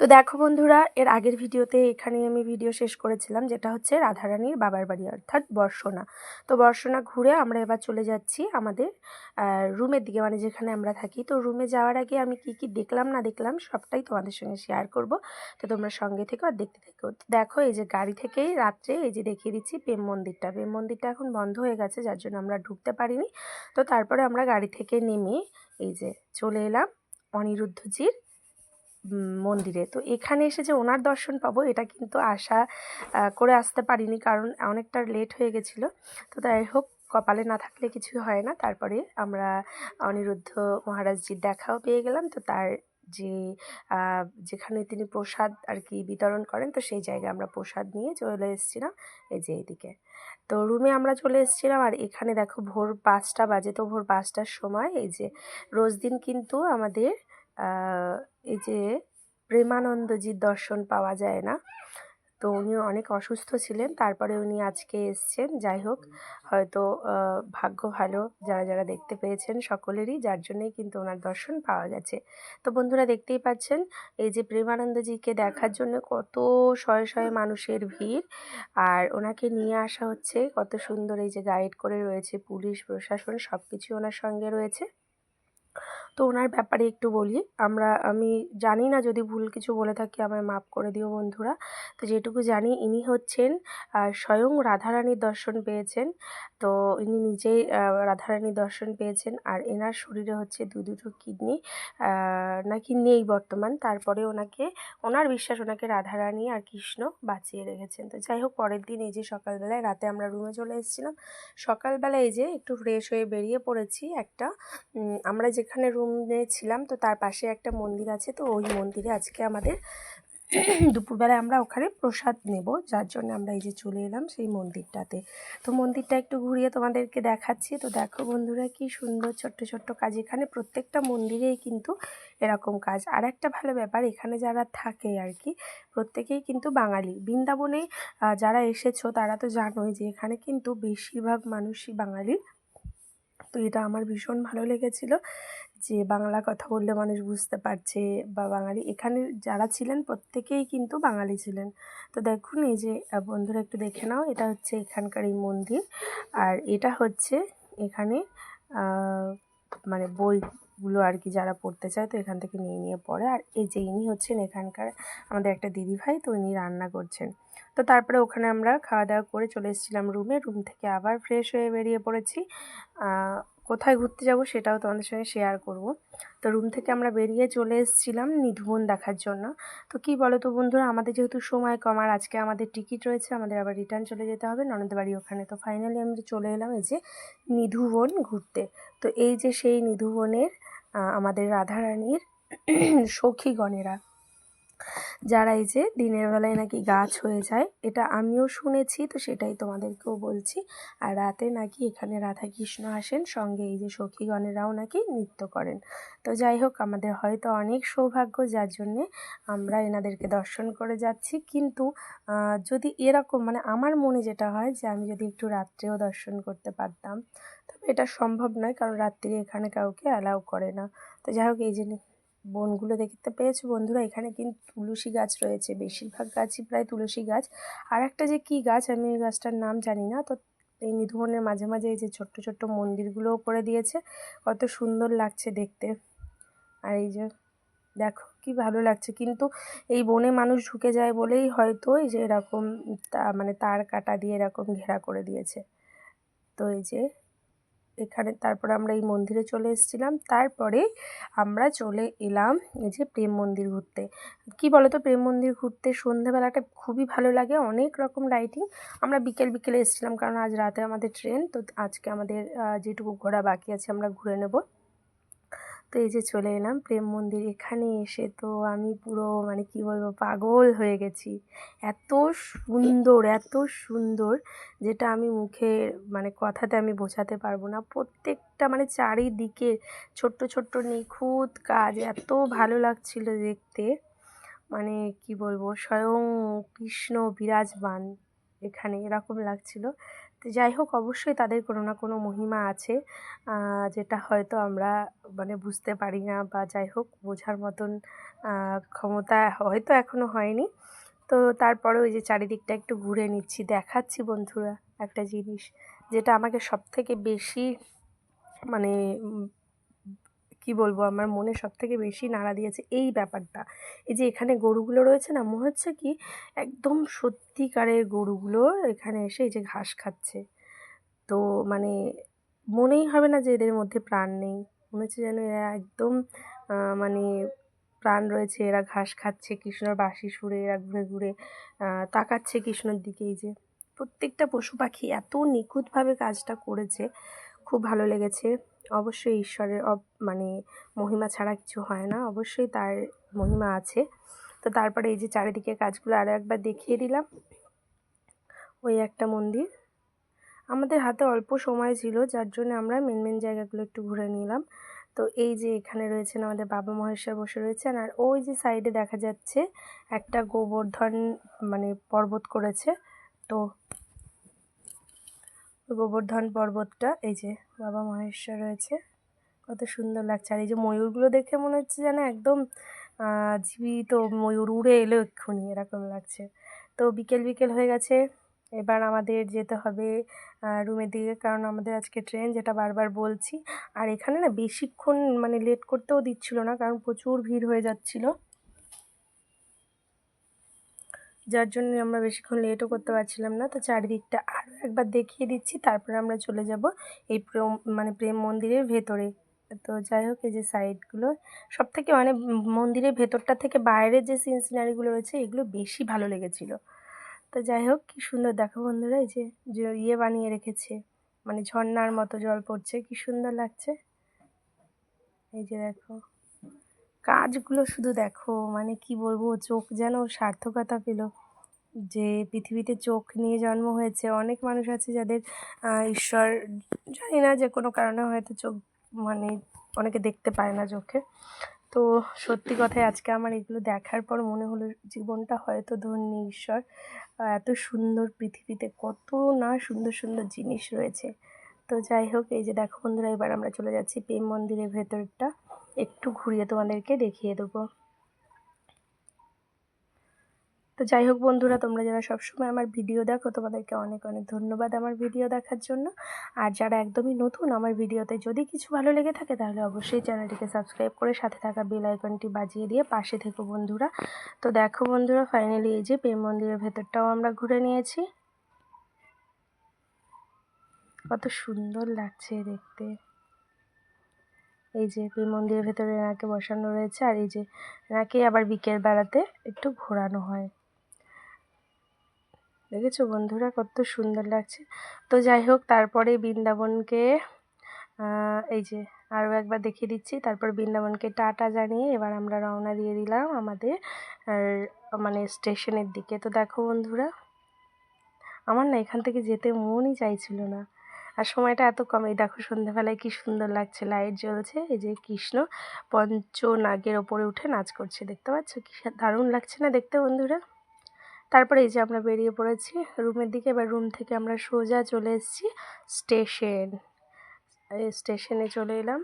তো দেখো বন্ধুরা, এর আগের ভিডিওতে এখানেই আমি ভিডিও শেষ করেছিলাম, যেটা হচ্ছে রাধারানীর বাবার বাড়ি, অর্থাৎ বর্ষনা। তো বর্ষনা ঘুরে আমরা এবার চলে যাচ্ছি আমাদের রুমের দিকে মানে যেখানে আমরা থাকি। তো রুমে যাওয়ার আগে আমি কি কি দেখলাম, না দেখলাম, সবটাই তোমাদের সঙ্গে শেয়ার করব। তো তোমরা সঙ্গে থেকে আর দেখতে থেকো। দেখো, এই যে গাড়ি থেকেই রাত্রে এই যে দেখিয়ে দিচ্ছি প্রেম মন্দিরটা। প্রেম মন্দিরটা এখন বন্ধ হয়ে গেছে, যার জন্য আমরা ঢুকতে পারিনি। তো তারপরে আমরা গাড়ি থেকে নেমে এই যে চলে এলাম অনিরুদ্ধজির মন্দিরে। তো এখানে এসে যে ওনার দর্শন পাবো, এটা কিন্তু আশা করে আসতে পারিনি কারণ অনেকটা লেট হয়ে গেছিল। তো তাই হোক, কপালে না থাকলে কিছু হয় না। তারপরে আমরা অনিরুদ্ধ মহারাজজির দেখাও পেয়ে গেলাম। তো তার যে যেখানে তিনি প্রসাদ আর কি বিতরণ করেন, তো সেই জায়গায় আমরা প্রসাদ নিয়ে চলে এসেছিলাম। এই যে এইদিকে তো রুমে আমরা চলে এসেছিলাম আর এখানে দেখো ভোর পাঁচটা বাজে। তো ভোর পাঁচটার সময় এই যে, রোজ দিন কিন্তু আমাদের এই যে প্রেমানন্দজির দর্শন পাওয়া যায় না। তো উনি অনেক অসুস্থ ছিলেন, তারপরে উনি আজকে এসছেন। যাই হোক, হয়তো ভাগ্য ভালো যারা যারা দেখতে পেয়েছেন সকলেরই, যার জন্যই কিন্তু ওনার দর্শন পাওয়া গেছে। তো বন্ধুরা দেখতেই পাচ্ছেন, এই যে প্রেমানন্দজিকে দেখার জন্য কত শয়ে শয়ে মানুষের ভিড়। আর ওনাকে নিয়ে আসা হচ্ছে, কত সুন্দর এই যে গাইড করে রয়েছে পুলিশ, প্রশাসন সব কিছুই ওনার সঙ্গে রয়েছে। তো ওনার ব্যাপারে একটু বলি। আমরা, আমি জানি না যদি ভুল কিছু বলে থাকি, আমায় মাফ করে দিও বন্ধুরা। তো যেটুকু জানি, ইনি হচ্ছেন স্বয়ং রাধারানীর দর্শন পেয়েছেন। তো ইনি নিজেই রাধারানীর দর্শন পেয়েছেন। আর এনার শরীরে হচ্ছে দু, দুটো কিডনি নাকি নেই বর্তমান। তারপরে ওনাকে, ওনার বিশ্বাস ওনাকে রাধারানী আর কৃষ্ণ বাঁচিয়ে রেখেছেন। তো যাই হোক, পরের দিন এই যে সকালবেলায়, রাতে আমরা রুমে চলে এসেছিলাম। সকালবেলায় এই যে একটু ফ্রেশ হয়ে বেরিয়ে পড়েছি একটা আমরা যেখানে রুমে ছিলাম, তো তার পাশে একটা মন্দির আছে, তো ওই মন্দিরে আজকে আমাদের দুপুরবেলায় আমরা ওখানে প্রসাদ নেব, যার জন্য আমরা এই যে চলে এলাম সেই মন্দিরটাতে। তো মন্দিরটা একটু ঘুরিয়ে তোমাদেরকে দেখাচ্ছি। তো দেখো বন্ধুরা কি সুন্দর ছোট্ট ছোট্ট কাজ, এখানে প্রত্যেকটা মন্দিরেই কিন্তু এরকম কাজ। আর একটা ভালো ব্যাপার, এখানে যারা থাকে আর কি, প্রত্যেকেই কিন্তু বাঙালি। বৃন্দাবনে যারা এসেছ তারা তো জানোই যে এখানে কিন্তু বেশিরভাগ মানুষই বাঙালি। তো এটা আমার ভীষণ ভালো লেগেছিল। যে বাংলা কথা বললে মানুষ বুঝতে পারছে বা বাঙালি, এখানে যারা ছিলেন প্রত্যেকেই কিন্তু বাঙালি ছিলেন। তো দেখুন এই যে বন্ধুরা একটু দেখে নাও, এটা হচ্ছে এখানকার এই মন্দির। আর এটা হচ্ছে এখানে মানে বইগুলো আর কি যারা পড়তে চায় তো এখান থেকে নিয়ে নিয়ে পড়ে। আর এই যে ইনি হচ্ছেন এখানকার আমাদের একটা দিদি ভাই, তো ইনি রান্না করছেন। তো তারপরে ওখানে আমরা খাওয়া দাওয়া করে চলে এসেছিলাম রুমে। রুম থেকে আবার ফ্রেশ হয়ে বেরিয়ে পড়েছি। কোথায় ঘুরতে যাব সেটাও তোমাদের সঙ্গে শেয়ার করব। তো রুম থেকে আমরা বেরিয়ে চলে এসেছিলাম নিধুবন দেখার জন্য। তো কি বলো তো বন্ধুরা, আমাদের যেহেতু সময় কম আর আজকে আমাদের টিকিট রয়েছে, আমাদের আবার রিটার্ন চলে যেতে হবে, ননদ বাড়ি ওখানে। তো ফাইনালি আমরা চলে এলাম এই যে নিধুবন ঘুরতে। তো এই যে সেই নিধুবনের আমাদের রাধারানীর সখীগণেরা। যারা এই যে দিনের বেলায় নাকি গাছ হয়ে যায়, এটা আমিও শুনেছি, তো সেটাই তোমাদেরকেও বলছি। আর রাতে নাকি এখানে রাধা কৃষ্ণ আসেন, সঙ্গে এই যে সখীগণেরাও নাকি নৃত্য করেন। তো যাই হোক, আমাদের হয়তো অনেক সৌভাগ্য, যার জন্যে আমরা এনাদেরকে দর্শন করে যাচ্ছি। কিন্তু যদি এরকম মানে আমার মনে যেটা হয় যে, আমি যদি একটু রাত্রেও দর্শন করতে পারতাম, তবে এটা সম্ভব নয়, কারণ রাত্রি এখানে কাউকে অ্যালাউ করে না। তো যাই হোক, এই যে বনগুলো দেখতে পেয়েছ বন্ধুরা? এখানে কিন্তু তুলসী গাছ রয়েছে। বেশিরভাগ গাছই প্রায় তুলসী গাছ। আর একটা যে কী গাছ, আমি ওই গাছটার নাম জানি না, তো এই নিধুবনের মাঝে মাঝে এই যে ছোট্ট ছোট্ট মন্দিরগুলোও করে দিয়েছে। কত সুন্দর লাগছে দেখতে। আর এই যে, দেখো কি ভালো লাগছে। কিন্তু এই বনে মানুষ ঢুকে যায় বলেই হয়তো এই যে এরকম মানে তার কাটা দিয়ে এরকম ঘেরা করে দিয়েছে। তো এই যে এখানে তারপরে আমরা এই মন্দিরে চলে এসেছিলাম। তারপরে আমরা চলে এলাম এই যে প্রেম মন্দির ঘুরতে। কি বলো তো প্রেম মন্দির ঘুরতে সন্ধেবেলাটা খুবই ভালো লাগে, অনেক রকম লাইটিং আমরা বিকেল বিকেলে এসেছিলাম কারণ আজ রাতে আমাদের ট্রেন তো আজকে আমাদের যেটুকু ঘোরা বাকি আছে আমরা ঘুরে নেব। তো এই যে চলে এলাম, প্রেম মন্দির এখানে এসে তো আমি পুরো মানে কি বলব, পাগল হয়ে গেছি। এত সুন্দর এত সুন্দর যেটা আমি মুখে মানে কথাতে আমি বোঝাতে পারব না। প্রত্যেকটা মানে চারিদিকে ছোট্ট ছোট্ট নিখুঁত কাজ, এত ভালো লাগছিল দেখতে। মানে কি বলব, স্বয়ং কৃষ্ণ বিরাজমান এখানে এরকম লাগছিল। তো যাই হোক, অবশ্যই তাদের কোনো না কোনো মহিমা আছে যেটা হয়তো আমরা মানে বুঝতে পারি না বা যাই হোক বোঝার মতন ক্ষমতা হয়তো এখনও হয়নি। তো তারপরে ওই যে চারিদিকটা একটু ঘুরে নিচ্ছি, দেখাচ্ছি বন্ধুরা একটা জিনিস যেটা আমাকে সব থেকে বেশি মানে কি বলব আমার মনে সব থেকে বেশি নাড়া দিয়েছে এই ব্যাপারটা। এই যে এখানে গরুগুলো রয়েছে না, মনে হচ্ছে কি একদম সত্যিকারের গরুগুলো এখানে এসে এই যে ঘাস খাচ্ছে। তো মানে মনেই হবে না যে এদের মধ্যে প্রাণ নেই। মনে হচ্ছে যেন এরা একদম মানে প্রাণ রয়েছে। এরা ঘাস খাচ্ছে, কৃষ্ণর বাঁশি সুরে, এরা ঘুরে ঘুরে তাকাচ্ছে কৃষ্ণর দিকে। এই যে প্রত্যেকটা পশু পাখি এত নিখুঁতভাবে কাজটা করেছে, খুব ভালো লেগেছে। অবশ্যই ঈশ্বরের মানে মহিমা ছাড়া কিছু হয় না। অবশ্যই তার মহিমা আছে। তো তারপরে এই যে চারিদিকে কাজগুলো আরও একবার দেখিয়ে দিলাম। ওই একটা মন্দির। আমাদের হাতে অল্প সময় ছিল, যার জন্য আমরা মেন মেন জায়গাগুলো একটু ঘুরে নিলাম। তো এই যে এখানে রয়েছেন আমাদের বাবা মহেশ্বর বসে রয়েছেন, আর ওই যে সাইডে দেখা যাচ্ছে একটা গোবর্ধন মানে পর্বত করেছে। তো গোবর্ধন পর্বতটা, এই যে বাবা মহেশ্বর রয়েছে, কত সুন্দর লাগছে। আর এই যে ময়ূরগুলো দেখে মনে হচ্ছে যেন একদম জীবিত ময়ূর, উড়ে এলো এক্ষুনি, এরকম লাগছে। তো বিকেল বিকেল হয়ে গেছে এবার আমাদের যেতে হবে রুমের দিকে। কারণ আমাদের আজকে ট্রেন যেটা বারবার বলছি। আর এখানে না বেশিক্ষণ মানে লেট করতেও দিচ্ছিল না, কারণ প্রচুর ভিড় হয়ে যাচ্ছিল। যার জন্য আমরা বেশিক্ষণ লেটও করতে পারছিলাম না। তো চারিদিকটা আরও একবার দেখিয়ে দিচ্ছি, তারপরে আমরা চলে যাব এই প্রেম মানে প্রেম মন্দিরের ভেতরে। তো যাই হোক, এই যে সাইডগুলো সব থেকে মানে মন্দিরের ভেতরটা থেকে বাইরের যে সিন সিনারিগুলো রয়েছে, এগুলো বেশি ভালো লেগেছিলো। তো যাই হোক, কী সুন্দর দেখো বন্ধুরা, এই যে ইয়ে বানিয়ে রেখেছে। মানে ঝর্নার মতো জল পড়ছে, কি সুন্দর লাগছে। এই যে দেখো, কাজগুলো শুধু দেখো মানে কি বলব, চোখ যেন সার্থকতা পেল। যে পৃথিবীতে চোখ নিয়ে জন্ম হয়েছে, অনেক মানুষ আছে যাদের ঈশ্বর, জানি না, যে কোনো কারণে হয়তো চোখ মানে অনেকে দেখতে পায় না চোখে। তো সত্যি কথায় আজকে আমার এগুলো দেখার পর মনে হলো জীবনটা হয়তো ধন্য ঈশ্বর। এত সুন্দর পৃথিবীতে কত না সুন্দর সুন্দর জিনিস রয়েছে। তো যাই হোক, এই যে দেখো বন্ধুরা, এবার আমরা চলে যাচ্ছি প্রেম মন্দিরের ভেতরটা। একটু ঘুরিয়ে তোমাদেরকে দেখিয়ে দেবো। তো যাই হোক বন্ধুরা, তোমরা যারা সবসময় আমার ভিডিও দেখো, তোমাদেরকে অনেক অনেক ধন্যবাদ আমার ভিডিও দেখার জন্য। আর যারা একদমই নতুন আমার ভিডিওতে যদি কিছু ভালো লেগে থাকে, তাহলে অবশ্যই চ্যানেলটিকে সাবস্ক্রাইব করে সাথে থাকা বেল আইকনটি বাজিয়ে দিয়ে পাশে থেকো বন্ধুরা। তো দেখো বন্ধুরা, ফাইনালি এই যে প্রেম মন্দিরের ভেতরটাও আমরা ঘুরে নিয়েছি। কত সুন্দর লাগছে দেখতে। এই যে প্রেম মন্দিরের ভেতরে এনাকে বসানো রয়েছে, আর এই যে এনাকে আবার বিকেল বেলাতে একটু ঘোরানো হয়। দেখেছ বন্ধুরা কত সুন্দর লাগছে। তো যাই হোক, তারপরে বৃন্দাবনকে এই যে আরও একবার দেখিয়ে দিচ্ছি। তারপর বৃন্দাবনকে টাটা জানিয়ে এবার আমরা রওনা দিয়ে দিলাম আমাদের মানে স্টেশনের দিকে। তো দেখো বন্ধুরা, আমার না এখান থেকে যেতে মনই চাইছিল না। আর সময়টা এত কম। এই দেখো সন্ধ্যাবেলায় কি সুন্দর লাগছে। লাইট জ্বলছে, এই যে কৃষ্ণ পঞ্চনাগের ওপরে উঠে নাচ করছে। দেখতে পাচ্ছ কি দারুণ লাগছে না দেখতে বন্ধুরা? তারপরে এই যে আমরা বেরিয়ে পড়েছি রুমের দিকে, এবার রুম থেকে আমরা সোজা চলে এসেছি স্টেশন। স্টেশনে চলে এলাম।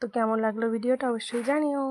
তো কেমন লাগল ভিডিওটা অবশ্যই জানিও।